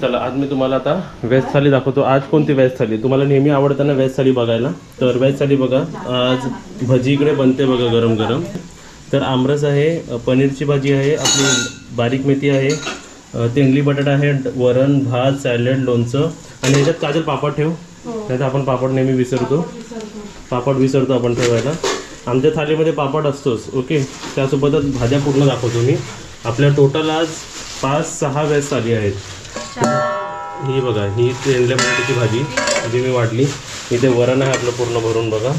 चला आज मी तुम्हाला आता व्हेज थाली दाखवतो. आज कोणती व्हेज थाली तुम्हाला नेहमी आवडतं ना व्हेज थाली बघायला. तर व्हेज थाली बघा आज भजी इकडे बनते बघा गरम गरम. तर आमरस आहे पनीरची भाजी आहे आपली बारीक मेथी आहे अ, तेंडली बटाटा आहे वरण भात सॅलड लोणचं. आणि ह्याच्यात काजल पापड ठेव. नाही तर आपण पापड नेहमी विसरतो. पापड विसरतो. आपण ठेवायला. आमच्या थालीमध्ये पापड असतोच ओके? त्यासोबतच भाज्या पूर्ण दाखवतो मी. आपल्या टोटल आज पाच सहा व्हेज थाली आहेत. ही बघा ही तेंडल्या बटाट्याची भाजी जी मी वाढली इथे वरण आहे आपलं पूर्ण भरून बघा.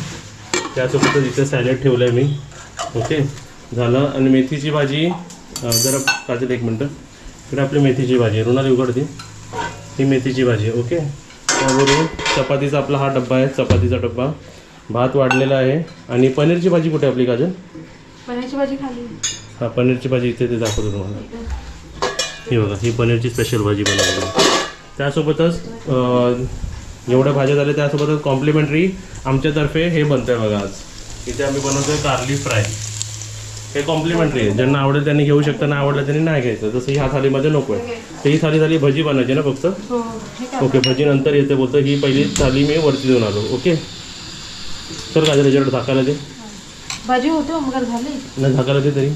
त्यासोबतच इथे सॅलड ठेवलं आहे मी. ओके? झालं. आणि मेथीची भाजी जरा काजल एक मिनटं. इकडे आपली मेथीची भाजी आहे. रुणाली उघडती. ही मेथीची भाजी ओके? त्याबरोबर चपातीचा आपला हा डब्बा आहे. चपातीचा डब्बा. भात वाढलेला आहे. आणि पनीरची भाजी कुठे आहे आपली काजल? पनीरची भाजी खाली. हा पनीरची भाजी इथे ते दाखवतो तुम्हाला. ही बघा ही पनीरची स्पेशल भाजी बनवली. त्यासोबतच एवढ्या भाज्या झाल्या त्यासोबतच कॉम्प्लिमेंटरी आमच्यातर्फे हे बनतं आहे बघा आज. इथे आम्ही बनवतोय कारली फ्राय. हे कॉम्प्लिमेंटरी आहे. ज्यांना आवडेल त्यांनी घेऊ शकता नाही आवडलं त्यांनी नाही घ्यायचं. जसं ह्या थालीमध्ये नको आहे. तर ही थाली झाली भजी बनायची ना फक्त? हो ओके भजी नंतर येते बोलतं. ही पहिली थाली मी वरती देऊन आलो. ओके? चल काय त्याच्याकडे झाकायला दे. भाजी होते झाली. नाही झाकायला दे तरी.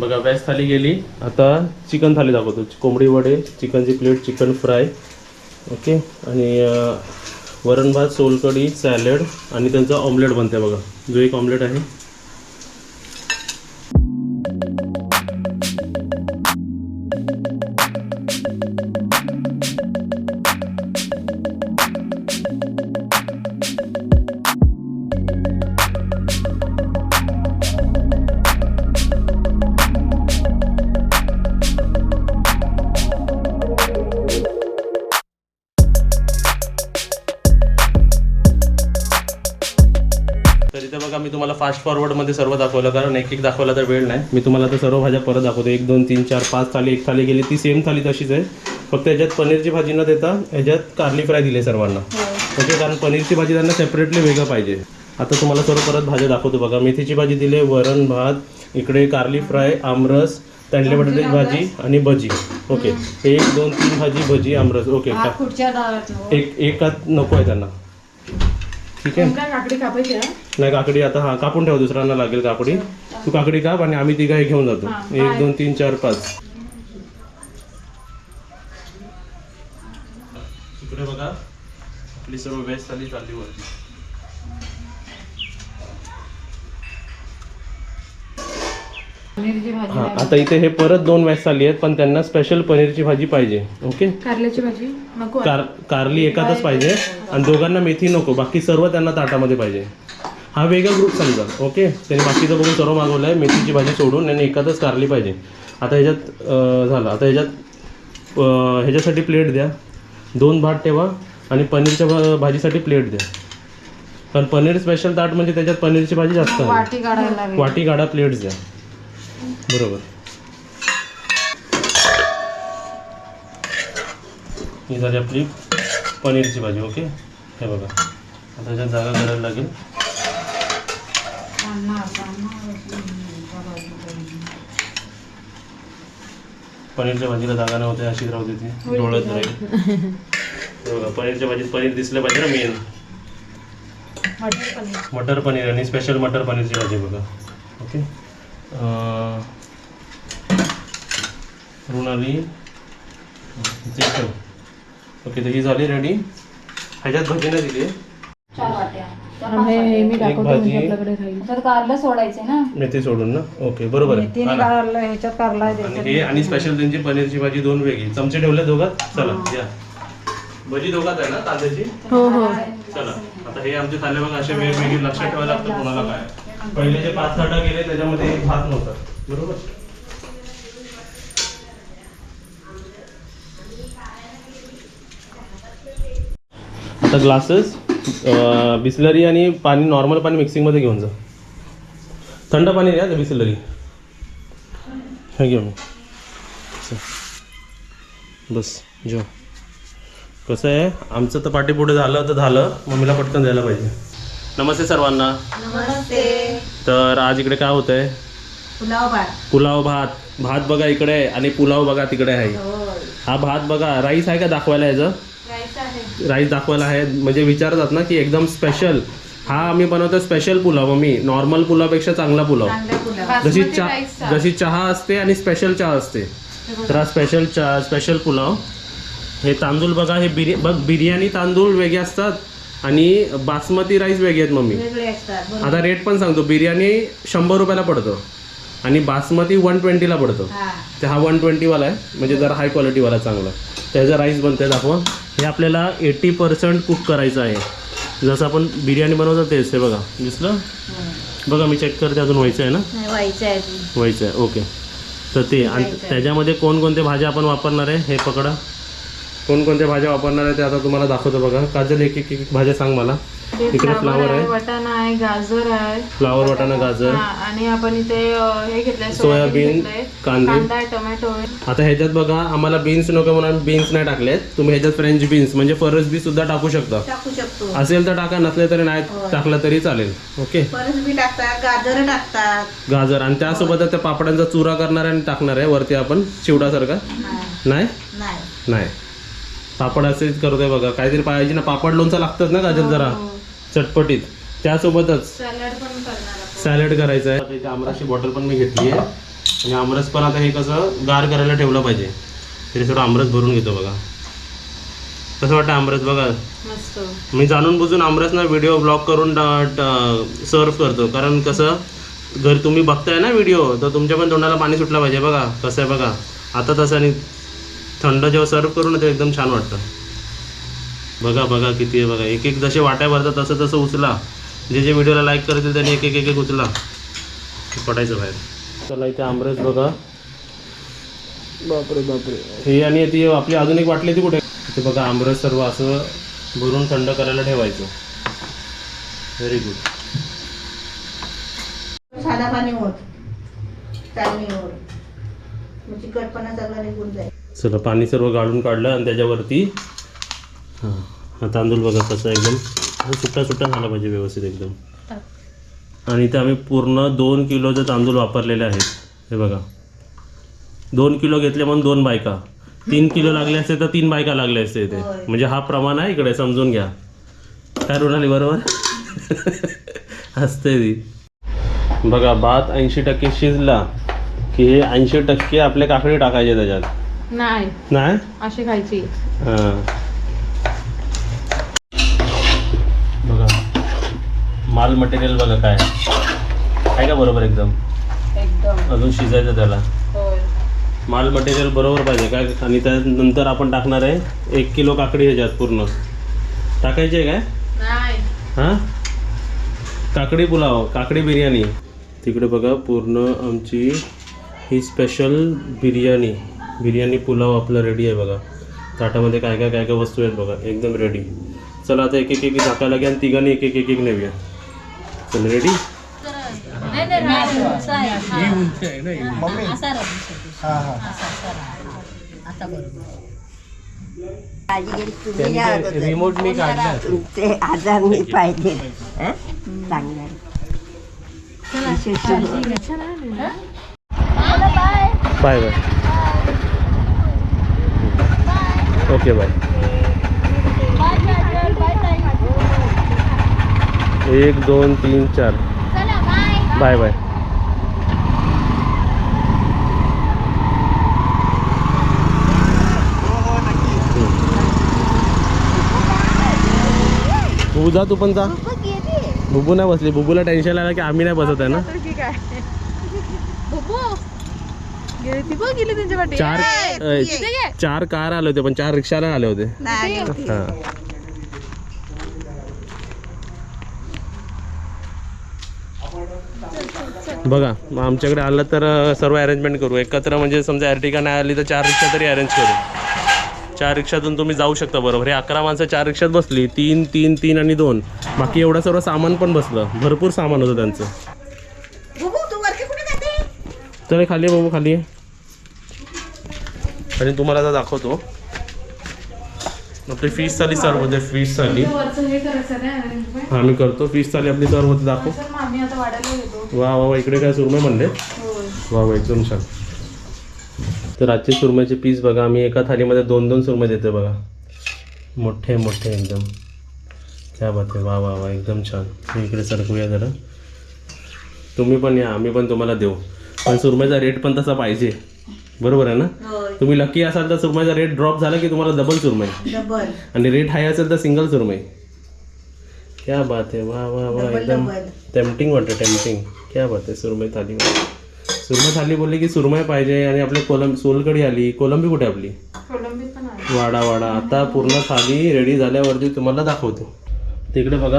बघा व्याज थाली गेली. आता चिकन थाली दाखवतो. कोंबडी वडे चिकनची प्लेट चिकन फ्राय. ओके? आणि वरण भात सोलकढी सॅलड आणि त्यांचा ऑमलेट बनते बघा. जो एक ऑमलेट आहे. फास्ट फॉरवर्डमध्ये सर्व दाखवलं कारण एक एक दाखवला तर वेळ नाही. मी तुम्हाला आता सर्व भाज्या परत दाखवतो. एक दोन तीन चार पाच थाली एक थाली गेली ती सेम थाली तशीच आहे. फक्त याच्यात पनीरची भाजी न देता ह्याच्यात कारली फ्राय दिली सर्वांना. ओके कारण पनीरची भाजी त्यांना सेपरेटली वेगळं पाहिजे. आता तुम्हाला सर्व परत भाज्या दाखवतो बघा. मेथीची भाजी दिली वरण भात इकडे कारली फ्राय आमरस तंडले बटाट्याची भाजी आणि भजी. ओके एक दोन तीन भाजी भजी आमरस. ओके दारात एक एकात नको आहे त्यांना. ठीक आहे. काकडी कापायची? नाही काकडी आता हा कापून ठेव दुसऱ्यांना लागेल काकडी तू काकडी काप आणि आम्ही तिघा हे घेऊन जातो. एक दोन तीन चार पाच. इकडे बघा आपली सर्व वेज थाली चालली वरती. पनीरची भाजी हा आता इथे हे परत दोन वेज थाली आहेत पण त्यांना स्पेशल पनीरची भाजी पाहिजे ओके कारल्याची भाजी? नको. कार कारली एकातच पाहिजे आणि दोघांना मेथी नको बाकी सर्व त्यांना ताटामध्ये पाहिजे. हा वेगळा ग्रुप समजा ओके त्यांनी बाकीचं बघून सर्व मागवलं आहे मेथीची भाजी सोडून आणि एकातच कारली पाहिजे. आता ह्याच्यात अं, झालं आता ह्याच्यात अं, ह्याच्यासाठी प्लेट द्या. दोन भात ठेवा आणि पनीरच्या भा- भाजीसाठी प्लेट द्या. कारण पनीर स्पेशल ताट म्हणजे त्याच्यात पनीरची भाजी जास्त आहे. वाटी काढायला लागेल. वाटी गाडा प्लेट्स द्या. बरोबर. ही झाली आपली पनीरची भाजी ओके? हे बघा. आता त्याच्यात जागा करायला लागेल. पनीरच्या भाजीला जागा नव्हती अशीच राहू ती डोळत राहील. हे बघा पनीरच्या भाजीत पनीर दिसलं पाहिजे ना मेन मटर पनीर. मटर पनीर आणि स्पेशल मटर पनीरची भाजी बघा. ओके? ठेव. ओके तर ही झाली रेडी ह्याच्यात भजी नाही दिली चार वाट्या मी दाखवतो भाजी. आपल्याकडे राहील. तर कारलं सोडायचे ना? मेथी सोडून ना? ओके बरोबर आहे. तिने आला. कारलं ह्याच्यात कारला आहे आणि हे आणि स्पेशल त्यांची पनीरची भाजी दोन वेगळी. चमचे ठेवले दोघात चला या. भजी दोघात आहे ना तांदळाची? हो हो. चला. आता हे आमचे थाले बघा असे वेगवेगळे लक्षात ठेवायला लागतं कोणाला काय. पहिले जे पाच थाटा गेले त्याच्यामध्ये एक भात नव्हता. बरोबर? आता ग्लासेस बिस्लरी आणि पाणी नॉर्मल पाणी मिक्सिंगमध्ये घेऊन जा. थंड पाणी द्या बिस्लरी. हे घेऊ मी. बस जेव. कसं आहे? आमचं तर पाठीपुढे झालं तर झालं. मम्मीला पटकन द्यायला पाहिजे. नमस्ते सर्वांना. नमस्ते. तर आज इकडे काय होतंय? पुलाव भात. पुलाव भात. भात बघा इकडे आहे आणि पुलाव बघा तिकडे आहे. हा भात बघा राईस आहे का दाखवायला याचं राईस दाखवायला आहे. म्हणजे विचारतात ना की एकदम स्पेशल हा आम्ही बनवतो स्पेशल पुलाव मम्मी. नॉर्मल पुलावपेक्षा चांगला पुलाव. जशी चहा जशी चहा असते आणि स्पेशल चहा असते. तर हा स्पेशल चहा स्पेशल पुलाव. हे तांदूळ बघा हे बिर्या बघ बिर्याणी तांदूळ वेगळे असतात आणि बासमती राईस वेगळे आहेत मम्मी. आता रेट पण सांगतो. बिर्याणी शंभर रुपयाला पडतो आणि बासमती वन ट्वेंटीला पडतो. हा. ते हा वन ट्वेंटीवाला आहे. म्हणजे जरा हाय क्वालिटीवाला चांगला. त्याचा राईस बनते दाखवा. हे आपल्याला एटी पर्सेंट कुक करायचं आहे. जसं आपण बिर्याणी बनवतो तेच हे बघा. दिसलं? बघा मी चेक करते अजून व्हायचं आहे ना? व्हायचं आहे ओके तर ते आणि त्याच्यामध्ये कोणकोणत्या भाज्या आपण वापरणार आहे? हे पकडा. कोणकोणत्या भाज्या वापरणार आहे ते आता तुम्हाला दाखवतो बघा. काजल एक एक भाज्या सांग मला. इकडे फ्लावर आहे वटाणा आहे गाजर आहे. फ्लावर वाटाणा गाजर. हा, आणि आपण इथे हे घेतलंय सोयाबीन कांदे. टोमॅटो आता ह्याच्यात बघा आम्हाला बीन्स नको म्हणून बीन्स नाही टाकलेत. तुम्ही ह्याच्यात फ्रेंच बीन्स म्हणजे फरस बी सुद्धा टाकू शकता. टाकू शकतो. असेल तर टाका नसले तरी नाही टाकलं तरी चालेल. ओके परत बी टाकतात गाजर टाकतात. गाजर आणि त्यासोबत त्या पापडांचा चुरा करणार आहे आणि टाकणार आहे वरती आपण चिवडासारखा. हा, नाही? नाही. नाही. पापड असेच करतोय बघा. काहीतरी पाहिजे ना पापड लोणचं लागतात ना गाजर जरा. चटपटीत. त्यासोबतच सॅलड करायचं आहे. इथे आमरसची बॉटल पण मी घेतली आहे. आणि आमरस पण आता हे कसं गार करायला ठेवलं पाहिजे. तरी थोडं आमरस भरून घेतो बघा. कसं वाटतं आमरस बघा? मस्त. मी जाणून बुजून आमरस ना व्हिडिओ ब्लॉग करून सर्व करतो. कारण कसं घर तुम्ही बघताय ना व्हिडिओ तर तुमच्या पण तोंडाला पाणी सुटलं पाहिजे बघा. कसं आहे बघा. आता तसं आणि थंड जेव्हा सर्व करू ना ते एकदम छान वाटतं. बघा बघा किती आहे बघा. एक एक जसे वाट्या भरतात तसं तसं उचला. जे जे व्हिडिओला लाईक करतील त्यांनी एक एक एक एक उचला. ते पडायचं बाहेर. चला इथे आमरस बघा. बापरे बापरे. हे आणि ती आपली अजून एक वाटली ती कुठे? इथे बघा आमरस सर्व असं भरून थंड करायला ठेवायचं. व्हेरी गुड साधा पाणी होत चिकटपणा निघून जाईल. चला पाणी सर्व गाळून काढलं आणि त्याच्यावरती हां. हा तांदूळ बघा कसं एकदम. सुट्टा सुट्टा झाला पाहिजे व्यवस्थित एकदम. आणि इथे आम्ही पूर्ण दोन किलोचे तांदूळ वापरलेले आहेत हे बघा. दोन किलो घेतले म्हणून दोन बायका. तीन किलो लागले असते तर तीन बायका लागले असते इथे. म्हणजे हा प्रमाण आहे इकडे समजून घ्या. काय रुणाली बरोबर? असते ती. बघा भात ऐंशी टक्के शिजला की हे ऐंशी टक्के आपले काकडी टाकायचे त्याच्यात. नाही. नाही? अशी खायची. हां. माल मटेरियल बघा काय. आहे का बरोबर एकदम? एकदम. अजून शिजायचं त्याला. माल मटेरियल बरोबर पाहिजे काय आणि त्यानंतर आपण टाकणार आहे एक किलो काकडी ह्याच्यात पूर्ण. टाकायची आहे काय? नाही. हां? काकडी पुलाव काकडी बिर्याणी. तिकडे बघा पूर्ण आमची ही स्पेशल बिर्याणी. बिर्याणी पुलाव आपला रेडी आहे बघा. ताटामध्ये काय काय काय काय वस्तू आहेत बघा. एकदम रेडी चला आता एक एक एक टाकायला घ्या आणि तिघांनी एक एक एक एक नेऊया. चल रेडी रिमोट मी काढला. तुमचे आजार नाही पाहिजे. हं? चांगलं बाय बाय ओके बाय एक दोन तीन चार. बाय बाय बुबू जा तू पण जा. बुबू नाही बसली. बुबूला टेन्शन आलं की आम्ही नाही बसत आहे ना. चार चार कार आले होते पण चार रिक्षाला आले होते. बघा मग आमच्याकडे आलं तर सर्व अरेंजमेंट करू. एकत्र म्हणजे समजा अर्टिका नाही आली तर चार रिक्षा तरी अरेंज करू. चार रिक्षातून तुम्ही जाऊ शकता बरोबर. हे अकरा माणसं चार रिक्षात बसली तीन तीन तीन आणि दोन. बाकी एवढं सर्व सामान पण बसलं. भरपूर सामान होतं त्यांचं. बुबू तू वरती कुठे जाते? तर हे खाली आहे बाबू खाली आहे. आणि तुम्हाला आता दाखवतो. आपली फिश थाली सर्व होते फिश थाली वरचं हे करायचं ना arrangement. हा मी करतो. फिश थाली आपली सर्व होते दाखव. आम्ही आता वाढायला येतो. वा वा वा इकडे काय सुरमई म्हणले? वा वा एकदम छान. तर आजचे सुरमईचे पीस बघा आम्ही एका थालीमध्ये दोन दोन सुरमई देतो बघा. मोठे मोठे एकदम. क्या बात आहे. वा वा वा एकदम छान. इकडे सरकूया जरा. तुम्ही पण या आम्ही पण तुम्हाला देऊ. पण सुरमईचा रेट पण तसा पाहिजे. बरोबर आहे ना? तुम्ही लकी असाल तर सुरमईचा रेट ड्रॉप झाला की तुम्हाला डबल सुरमई. आणि रेट हाय असेल तर सिंगल सुरमई. क्या बात आहे वा वा वा डबल एकदम टेम्पटिंग वाटतं टेम्पटिंग क्या बात आहे सुरमई थाली सुरमई थाली बोलली की सुरमई पाहिजे आणि आपले कोलंबी सोलकडी आली. कोलंबी कुठे आपली? कोलंबी पण आहे. वाडा वाडा. आता पूर्ण थाली रेडी झाल्यावरती तुम्हाला दाखवतो. तिकडे बघा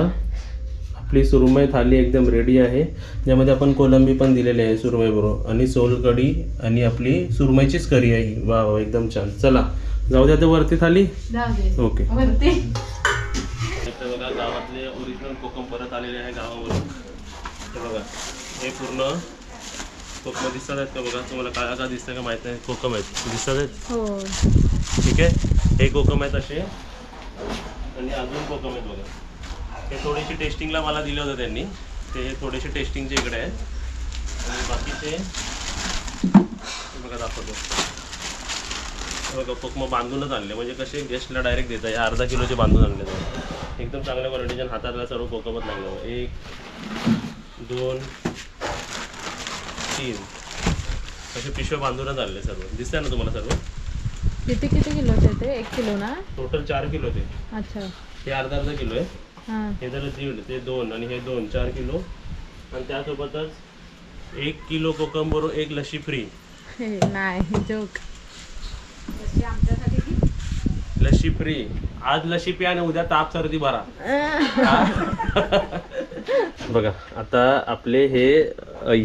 आपली सुरमई थाली एकदम रेडी आहे. ज्यामध्ये आपण कोलंबी पण दिलेली आहे सुरमई बरोबर. आणि सोलकडी आणि आपली सुरमईचीच करी आहे ही. वा वा एकदम छान. चला जाऊ द्या ते वरती थाली. ओके वरती इथे बघा गावातले ओरिजिनल कोकम परत आलेले आहे गावावरून हे बघा. हे पूर्ण कोकम दिसतात आहेत का बघा? तुम्हाला काय का दिसतं का माहीत नाही. कोकम आहेत दिसतात आहेत? हो. ठीक आहे? हे कोकम आहेत असे. आणि अजून कोकम आहेत बघा. हे थोडीशी टेस्टिंगला मला दिलं होतं त्यांनी. ते थोडेसे टेस्टिंगचे इकडे आहेत. आणि बाकीचे हे बघा दाखवतो. हे बघा कोकम बांधूनच आणले. म्हणजे कसे गेस्टला डायरेक्ट देतात हे अर्धा किलोचे बांधून आणले. एकदम चांगल्या क्वालिटीच्या हातातला सर्व कोकमच लागलं एक दोन तीन. असे पिशव्या बांधूनच आणले सर्व. दिसतंय ना तुम्हाला सर्व? किती किती किलोचे ते? एक किलो ना? टोटल चार किलो ते अच्छा. हे अर्धा अर्धा किलो आहे. हां. हे जर दीड ते दोन आणि हे दोन चार किलो. आणि त्यासोबतच एक किलो कोकम बरोबर एक लशी फ्री हे नाही जोक लशी फ्री आज लशी प्या आणि उद्या ताप सर्दी भरा. बघा आता आपले हे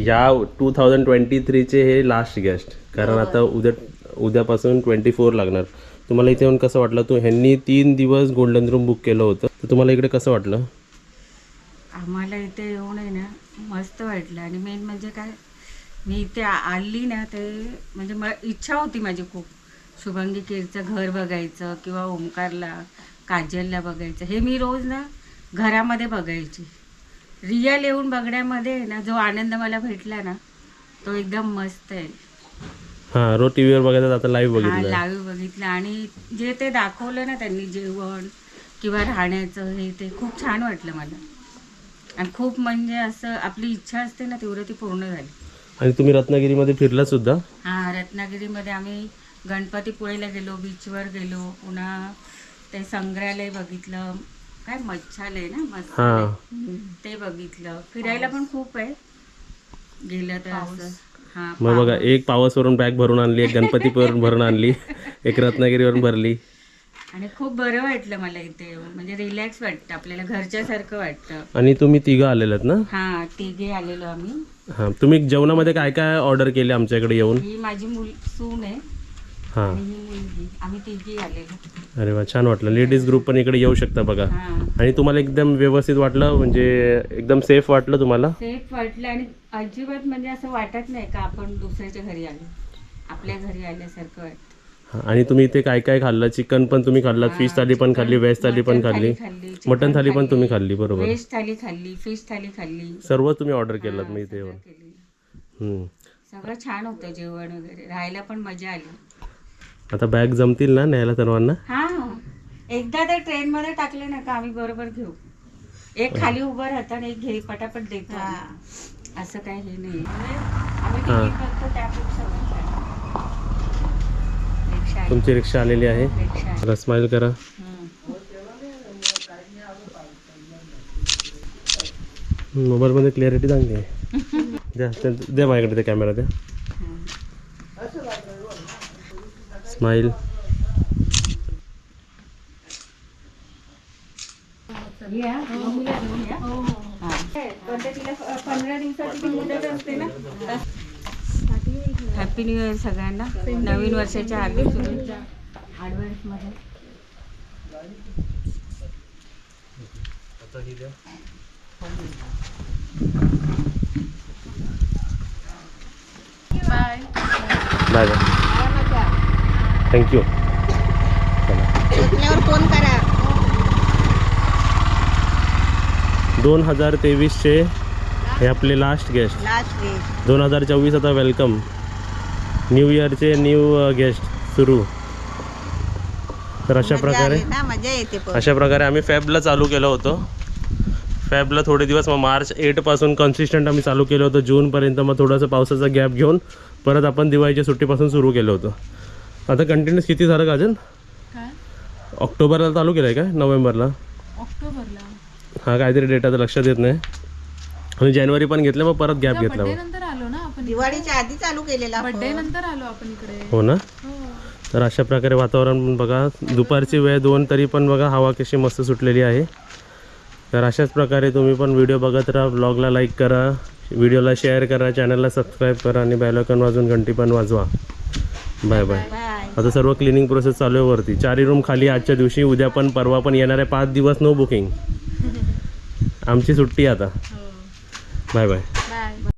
या टू थाउजंड ट्वेंटी थ्रीचे हे लास्ट गेस्ट कारण आता उद्या उद्यापासून ट्वेंटी फोर लागणार. तुम्हाला इथे येऊन कसं वाटलं? तू ह्यांनी तीन दिवस गोल्डन रूम बुक केलं होतं. तर तुम्हाला इकडे कसं वाटलं? आम्हाला इथे येऊन आहे ना मस्त वाटलं. आणि मेन म्हणजे काय? मी इथे आली ना ते म्हणजे मला इच्छा होती माझी खूप. शुभांगी केरचं घर बघायचं किंवा ओंकारला काजलला बघायचं. हे मी रोज ना घरामध्ये बघायची. रिअल येऊन बघण्यामध्ये ना जो आनंद मला भेटला ना तो एकदम मस्त आहे. हां रोज टी व्हीवर बघायचं आता लाईव्ह हा बघितलं. लाईव्ह बघितलं. आणि जे ते दाखवलं ना त्यांनी जेवण किंवा राहण्याचं हे ते खूप छान वाटलं मला. आणि खूप म्हणजे असं आपली इच्छा असते ना तेवढं ती पूर्ण झाली. आणि तुम्ही रत्नागिरीमध्ये फिरला सुद्धा? हा रत्नागिरीमध्ये आम्ही गणपतीपुळेला गेलो बीचवर गेलो पुन्हा ते संग्रहालय बघितलं. काय मच्छालय ना मस्त. हां. ते बघितलं. फिरायला पण खूप आहे. गेलं तर असं. हा मग बघा एक पावसवरून बॅग भरून आणली एक गणपतीवरून भरून आणली एक रत्नागिरीवरून भरली. आणि खूप बरं वाटलं मला इथे येऊन. म्हणजे रिलॅक्स वाटतं आपल्याला घरच्यासारखं वाटतं. आणि तुम्ही तिघं आलेलात ना? हा तिघे आलेलो आम्ही. हां तुम्ही जेवणामध्ये काय काय ऑर्डर केले आमच्याकडे येऊन? ही माझी मुल सून आहे. हां. आणि ही मुलगी. आम्ही तिघी आलेलो. अरे वा छान वाटलं. लेडीज ग्रुप पण इकडे येऊ शकता बघा. हा. आणि तुम्हाला एकदम व्यवस्थित वाटलं म्हणजे एकदम सेफ वाटलं तुम्हाला? सेफ वाटलं आणि अजिबात म्हणजे असं वाटत नाही का आपण दुसऱ्याच्या घरी आलो. आपल्या घरी आल्यासारखं वाटतं. हां, आणि तुम्ही इथे काय काय खाल्लं? चिकन पण तुम्ही खाल्लात फिश थाली पण खाल्ली व्हेज थाली पण मटण खाल्ली. खाल्ली मटन थाली पण तुम्ही खाल्ली बरोबर. व्हेज थाली खाल्ली फिश थाली खाल्ली. सर्व तुम्ही ऑर्डर केलं मी इथे येऊन. केली. हम्म. सगळं छान होतं जेवण वगैरे. राहायला पण मजा आली. आता बॅग जमतील ना न्यायला सर्वांना हा. एकदा तर ट्रेन मध्ये टाकले ना का आम्ही बरोबर घेऊ. एक खाली उभं राहतं आणि एक घे पटापट देतो. असं काही हे नाही. आम्ही. तिकीट बघतो त्यापेक्षा बघतो. रिक्षा आहे. तुमची रिक्षा आलेली आहे. स्माईल करा. मोबाईलमध्ये क्लिअरिटी चांगली आहे. द्या माझ्याकडे ते कॅमेरा द्या स्माईल या, मम्मीला घेऊन या. हा. पण ते तिला प- पंधरा दिवसाची ती मुदत असते ना हॅपी न्यू इयर सगळ्यांना. नवीन वर्षाच्या हार्दिक शुभेच्छा. मध्ये बाय बाय थँक्यू दोन हजार तेवीसचे हे आपले लास्ट गेस्ट दोन हजार चोवीस आता वेलकम न्यू इयरचे न्यू गेस्ट सुरू. तर अशा प्रकारे अशा प्रकारे आम्ही फॅबला चालू केलं होतं. फॅबला थोडे दिवस मग मार्च एटपासून कन्सिस्टंट आम्ही चालू केलं होतं. जूनपर्यंत मग थोडंसं पावसाचा गॅप घेऊन परत आपण दिवाळीच्या सुट्टीपासून सुरू केलं होतं. आता कंटिन्यूस किती झालं काजल काय? ऑक्टोबरला चालू केलं आहे का नोव्हेंबरला? ऑक्टोबरला. हा काहीतरी डेट आता लक्षात येत नाही. आणि जानेवारी पण घेतलं मग परत गॅप घेतला बर्थडे मग नंतर आलो ना आपण दिवाळीच्या आधी चालू केलेला बर्थडे phone. नंतर आलो आपण इकडे. हो ना? हो. तर अशा प्रकारे वातावरण पण बघा दुपारची वेळ दोन तरी पण बघा हवा कशी मस्त सुटलेली आहे. तर अशाच प्रकारे तुम्ही पण व्हिडिओ बघत राहा ब्लॉगला लाईक करा व्हिडिओला शेअर करा चॅनलला सबस्क्राईब करा आणि बेलॉकन वाजून घंटी पण वाजवा. बाय बाय आता सर्व क्लिनिंग प्रोसेस चालू आहे वरती. चारही रूम खाली आजच्या दिवशी उद्या पण परवा पण येणार आहे पाच दिवस नो बुकिंग आमची सुट्टी आता. Bye bye